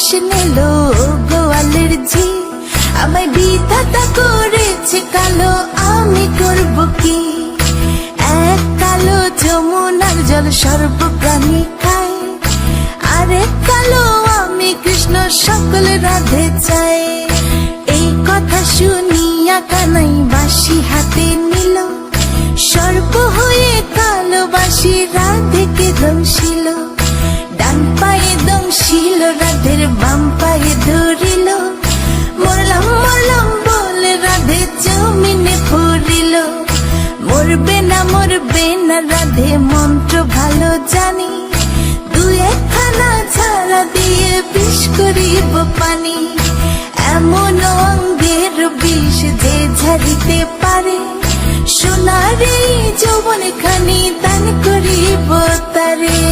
করিস নিল গোয়ালের ঝি আমায় বিধাতা করেছে কালো, আমি করব কি? এক কালো যমুনার জল সর্বপ্রাণী খায়, আরেক কালো আমি কৃষ্ণ সকল রাধে চাই এই কথা শুনিয়া কানাই বাসি হাতে নিল, সর্প হয়ে কালো বাসি রাধেকে দংশিল রাধের বাম পায়ে ধরিল। মরলাম মরলাম বলে রাধে জমিনে পড়িল মরবে না মরবে না রাধে মন্ত্র ভালো জানি। দু একখানা ছাড়া দিয়ে বিষ করিব পানি। এমন অঙ্গের বিষ যে ঝাড়িতে পারে। সোনার যৌবন খানি দান করিব তারে।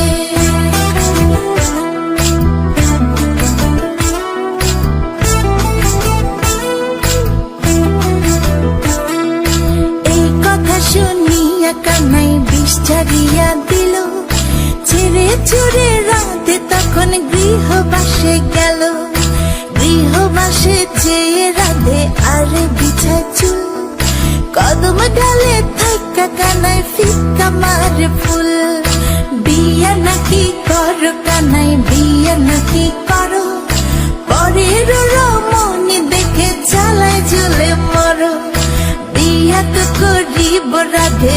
কানাই বিষ ছাড়িয়া দিল। ছেড়ে ছুড়ে রাতে তখন গৃহবাসে গেল। গৃহবাসে চেয়ে রাধে আর বিছা কদম ডালে থাকা কানাই ফিকা মারে ফুল। বিয়া নাকি করো কানাই বিয়া নাকি করো। পরের রমণী দেখে চালায় ঝুলে মরো। বিয়া তো করিব রাধে